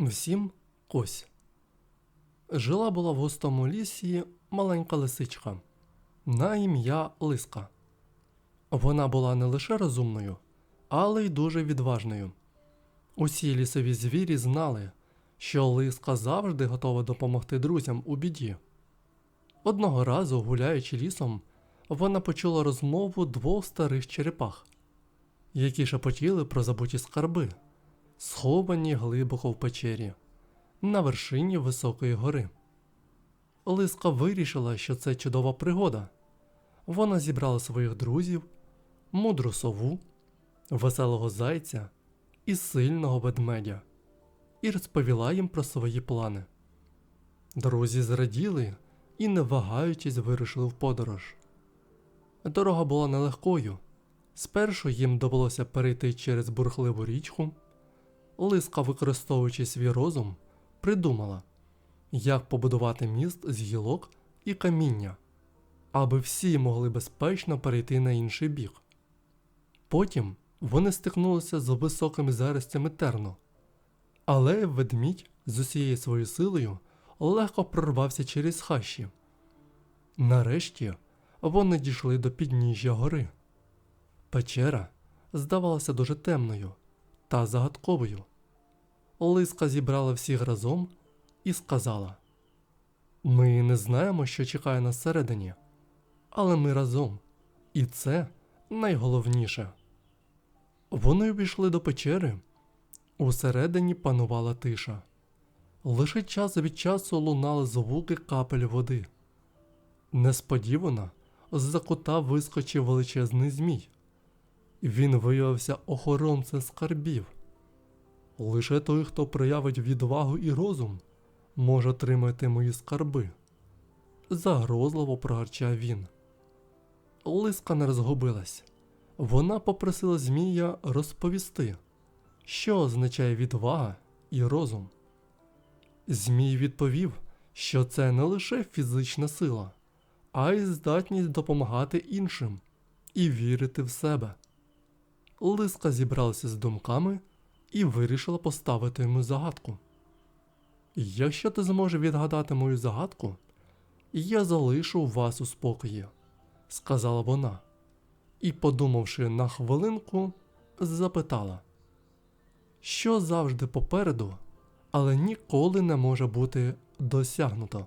Всім кось. Жила була в густому лісі маленька лисичка на ім'я Лиска. Вона була не лише розумною, але й дуже відважною. Усі лісові звірі знали, що лиска завжди готова допомогти друзям у біді. Одного разу, гуляючи лісом, вона почула розмову двох старих черепах, які шепотіли про забуті скарби, сховані глибоко в печері, на вершині високої гори. Лиска вирішила, що це чудова пригода. Вона зібрала своїх друзів, мудру сову, веселого зайця і сильного ведмедя і розповіла їм про свої плани. Друзі зраділи і, не вагаючись, вирушили в подорож. Дорога була нелегкою. Спершу їм довелося перейти через бурхливу річку. Лиска, використовуючи свій розум, придумала, як побудувати міст з гілок і каміння, аби всі могли безпечно перейти на інший бік. Потім вони стикнулися з високими заростями терну, але ведмідь з усією своєю силою легко прорвався через хащі. Нарешті вони дійшли до підніжжя гори. Печера здавалася дуже темною та загадковою. Лиска зібрала всіх разом і сказала: Ми не знаємо, що чекає нас всередині, але ми разом, і це найголовніше. Вони увійшли до печери. Усередині панувала тиша. Лише час від часу лунали звуки капель води. Несподівано з-за кута вискочив величезний змій. Він виявився охоронцем скарбів. Лише той, хто проявить відвагу і розум, може отримати мої скарби. Загрозливо прогарчав він. Лиска не розгубилась. Вона попросила Змія розповісти, що означає відвага і розум. Змій відповів, що це не лише фізична сила, а й здатність допомагати іншим і вірити в себе. Лиска зібралася з думками і вирішила поставити йому загадку. Якщо ти зможеш відгадати мою загадку, я залишу вас у спокої, сказала вона, і, подумавши на хвилинку, запитала, що завжди попереду, але ніколи не може бути досягнуто.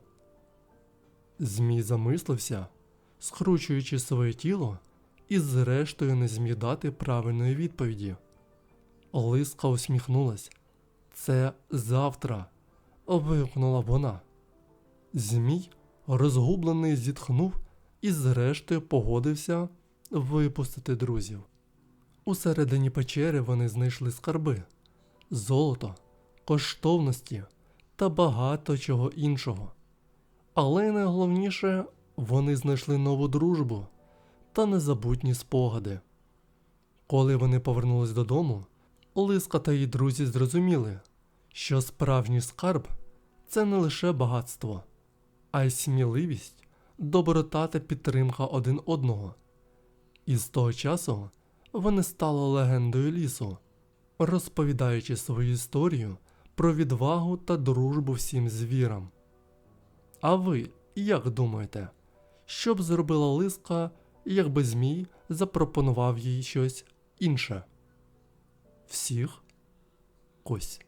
Змій замислився, скручуючи своє тіло і зрештою не зміг дати правильної відповіді. Лиска усміхнулась. Це завтра. вигукнула вона. Змій, розгублений, зітхнув і зрештою погодився випустити друзів. Усередині печери вони знайшли скарби, золото, коштовності та багато чого іншого. Але найголовніше вони знайшли нову дружбу та незабутні спогади. Коли вони повернулись додому, Лиска та її друзі зрозуміли, що справжній скарб це не лише багатство, а й сміливість, доброта та підтримка один одного. І з того часу вони стали легендою лісу, розповідаючи свою історію про відвагу та дружбу всім звірам. А ви як думаєте, що б зробила лиска, якби Змій запропонував їй щось інше? Всіх кось.